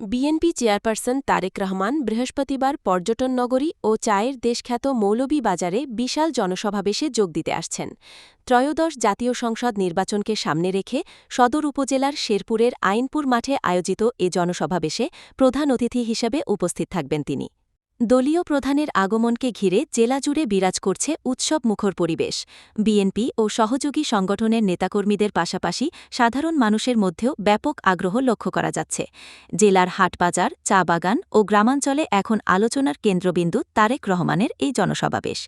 BNP chairperson Tarique Rahman বৃহস্পতিবার পর্যটন নগরী ও চায়ের দেশখ্যাত মৌলভীবাজারে বিশাল জনসভাবেশে যোগ দিতে আসছেন। ত্রয়োদশ জাতীয় সংসদ নির্বাচনকে সামনে রেখে সদর উপজেলার শেরপুরের আইনপুর মাঠে আয়োজিত এ জনসভাবেশে প্রধান অতিথি হিসেবে উপস্থিত থাকবেন তিনি। দলীয় প্রধানের আগমনকে ঘিরে জেলা জুড়ে বিরাজ করছে উৎসব মুখর পরিবেশ। বিএনপি ও সহযোগী সংগঠনের নেতাকর্মীদের পাশাপাশি সাধারণ মানুষের মধ্যেও ব্যাপক আগ্রহ লক্ষ্য করা যাচ্ছে। জেলার হাটবাজার, চা বাগান ও গ্রামাঞ্চলে এখন আলোচনার কেন্দ্রবিন্দু তারেক রহমানের এই জনসমাবেশ।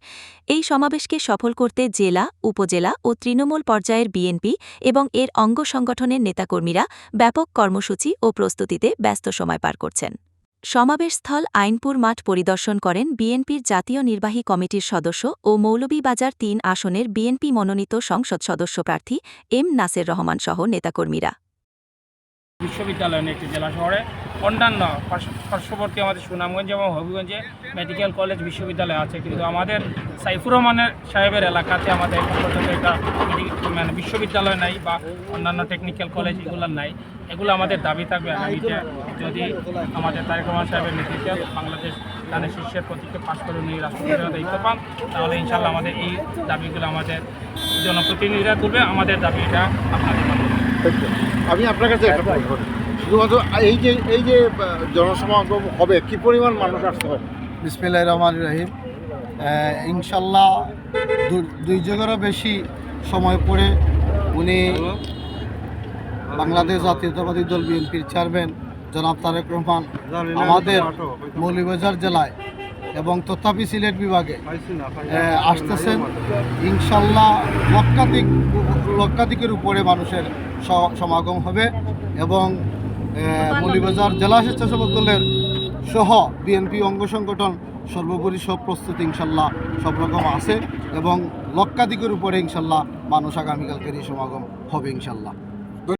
এই সমাবেশকে সফল করতে জেলা, উপজেলা ও তৃণমূল পর্যায়ের বিএনপি এবং এর অঙ্গ সংগঠনের নেতাকর্মীরা ব্যাপক কর্মসূচি ও প্রস্তুতিতে ব্যস্ত সময় পার করছেন। সমাবেশস্থল আইনপুর মাঠ পরিদর্শন করেন বিএনপির জাতীয় নির্বাহী কমিটির সদস্য ও মৌলবীবাজার তিন আসনের বিএনপি মনোনীত সংসদ সদস্য প্রার্থী এম নাসের রহমানসহ নেতাকর্মীরা। বিশ্ববিদ্যালয় একটি জেলা শহরে। অন্যান্য পার্শ্ববর্তী আমাদের সুনামগঞ্জ এবং হবিগঞ্জে মেডিকেল কলেজ বিশ্ববিদ্যালয় আছে, কিন্তু আমাদের সাইফুর রহমানের সাহেবের এলাকাতে আমাদের একটা মানে বিশ্ববিদ্যালয় নাই বা অন্যান্য টেকনিক্যাল কলেজ এগুলো নাই। এগুলো আমাদের দাবি থাকবে আগামীতে যদি আমাদের তারেক রহমান সাহেবের নেতৃত্বে বাংলাদেশ ধানের শীর্ষের প্রতীকে পাশ করে নিয়ে রাষ্ট্রপতিরা দায়িত্ব পান, তাহলে ইনশাল্লাহ আমাদের এই দাবিগুলো আমাদের জনপ্রতিনিধিরা তুলবে। আমাদের দাবিটা আপনাদের আমি আপনার কাছে করি। শুধুমাত্র এই যে এই যে জনসমাগম হবে কি পরিমাণ মানুষ আসতে হবে বিসমিল্লাহ রহমান রহিম। ইনশাল্লাহ দুই যুগেরও বেশি সময় পরে উনি বাংলাদেশ জাতীয়তাবাদী দল বিএনপির চেয়ারম্যান জনাব তারেক রহমান আমাদের মৌলিবাজার জেলায় এবং তথাপি সিলেট বিভাগে আসতেছেন। ইনশাল্লাহ লক্ষাধিক লক্ষাধিকের উপরে মানুষের সমাগম হবে এবং মৌলিবাজার জেলা স্বেচ্ছাসেবক দলের সহ বিএনপি অঙ্গ সংগঠন সর্বোপরি সব প্রস্তুতি ইনশাল্লাহ সব রকম আছে এবং লক্ষাধিকের উপরে ইনশাল্লাহ মানুষ আগামীকালকের এই সমাগম হবে ইনশাল্লাহ।